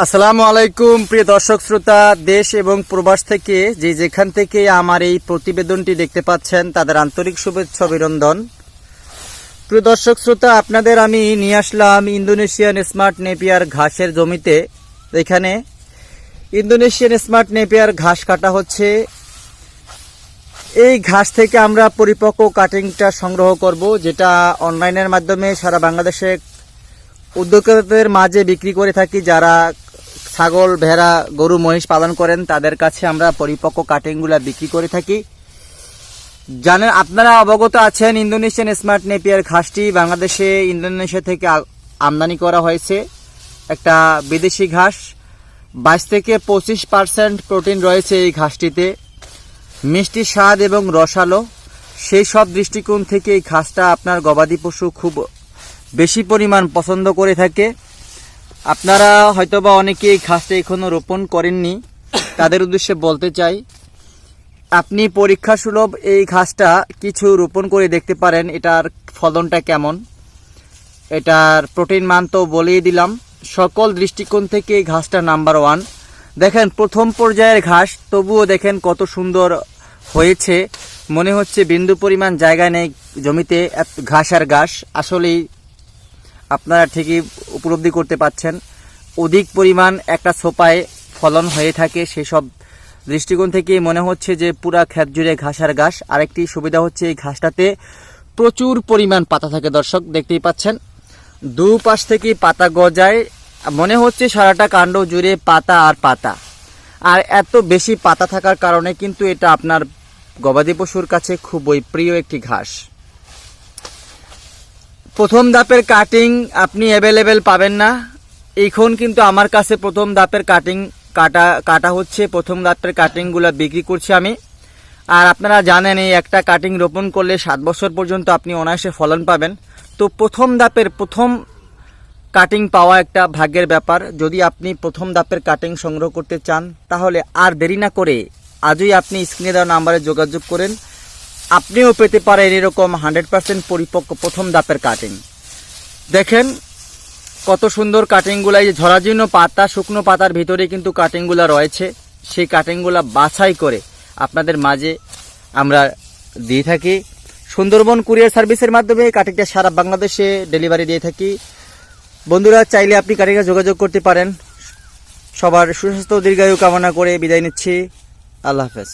আসসালামু আলাইকুম, প্রিয় দর্শক শ্রোতা, দেশ এবং প্রবাস থেকে যে যেখান থেকে আমার এই প্রতিবেদনটি দেখতে পাচ্ছেন, তাদের আন্তরিক শুভেচ্ছা, অভিনন্দন। প্রিয় দর্শক শ্রোতা, আপনাদের আমি নিয়ে আসলাম ইন্দোনেশিয়ান স্মার্ট নেপিয়ার ঘাসের জমিতে। এখানে ইন্দোনেশিয়ান স্মার্ট নেপিয়ার ঘাস কাটা হচ্ছে। এই ঘাস থেকে আমরা পরিপক্ক কাটিংটা সংগ্রহ করব, যেটা অনলাইনের মাধ্যমে সারা বাংলাদেশে উদ্যোক্তাদের মাঝে বিক্রি করে থাকি যারা ছাগল, ভেড়া, গরু, মহিষ পালন করেন, তাদের কাছে আমরা পরিপক্ক কাটিংগুলো বিক্রি করে থাকি। জানেন, আপনারা অবগত আছেন, ইন্দোনেশিয়ান স্মার্ট নেপিয়ার ঘাসটি বাংলাদেশে, ইন্দোনেশিয়া থেকে আমদানি করা হয়েছে। একটা বিদেশি ঘাস, বাইশ থেকে পঁচিশ পার্সেন্ট প্রোটিন রয়েছে এই ঘাসটিতে। মিষ্টি স্বাদ এবং রসালো, সেই সব দৃষ্টিকোণ থেকে এই ঘাসটা আপনার গবাদি পশু খুব বেশি পরিমাণ পছন্দ করে থাকে। আপনারা হয়তোবা অনেকে এই ঘাসটা এখনও রোপণ করেননি। তাদের উদ্দেশ্যে বলতে চাই, আপনি পরীক্ষা সুলভ এই ঘাসটা কিছু রোপণ করে দেখতে পারেন, এটার ফলনটা কেমন। এটার প্রোটিন মান তো বলেই দিলাম। সকল দৃষ্টিকোণ থেকে এই ঘাসটা নাম্বার ওয়ান। দেখেন, প্রথম পর্যায়ের ঘাস, তবুও দেখেন কত সুন্দর হয়েছে। মনে হচ্ছে বিন্দু পরিমাণ জায়গা নেই জমিতে ঘাস আর ঘাস। আসলেই আপনারা ঠিকই উপলব্ধি করতে পাচ্ছেন। অধিক পরিমাণ একটা সোপায় ফলন হয়ে থাকে সেসব দৃষ্টিকোণ থেকে মনে হচ্ছে যে পুরা ক্ষেত জুড়ে ঘাস আর ঘাস। আরেকটি সুবিধা হচ্ছে এই ঘাসটাতে প্রচুর পরিমাণ পাতা থাকে দর্শক, দেখতেই পাচ্ছেন। দুপাশ থেকে পাতা গজায়, মনে হচ্ছে সারাটা কাণ্ড জুড়ে পাতা আর পাতা। আর এত বেশি পাতা থাকার কারণে কিন্তু এটা আপনার গবাদি পশুর কাছে খুবই প্রিয় একটি ঘাস। প্রথম ধাপের কাটিং আপনি অ্যাভেলেবেল পাবেন না। এখন কিন্তু আমার কাছে প্রথম ধাপের কাটিং কাটা কাটা হচ্ছে। প্রথম ধাপের কাটিংগুলো বিক্রি করছি আমি। আর আপনারা জানেন, এই একটা কাটিং রোপণ করলে সাত বছর পর্যন্ত আপনি অনায়াসে ফলন পাবেন। তো প্রথম ধাপের প্রথম কাটিং পাওয়া একটা ভাগ্যের ব্যাপার। যদি আপনি প্রথম ধাপের কাটিং সংগ্রহ করতে চান, তাহলে আর দেরি না করে আজই আপনি স্ক্রিনে দেওয়া নাম্বারে যোগাযোগ করেন। আপনিও পেতে পারেন এরকম হান্ড্রেড পার্সেন্ট পরিপক্ক প্রথম দাপের কাটিং দেখেন কত সুন্দর কাটিংগুলা এই যে ঝরাজীর্ণ পাতা, শুকনো পাতার ভিতরে কিন্তু কাটিংগুলা রয়েছে। সেই কাটিংগুলা বাছাই করে আপনাদের মাঝে আমরা দিয়ে থাকি। সুন্দরবন কুরিয়ার সার্ভিসের মাধ্যমে কাটিংটা সারা বাংলাদেশে ডেলিভারি দিয়ে থাকি। বন্ধুরা, চাইলে আপনি কাটিংয়ে যোগাযোগ করতে পারেন। সবার সুস্বাস্থ্য দীর্ঘায়ু কামনা করে বিদায় নিচ্ছি। আল্লাহ হাফেজ।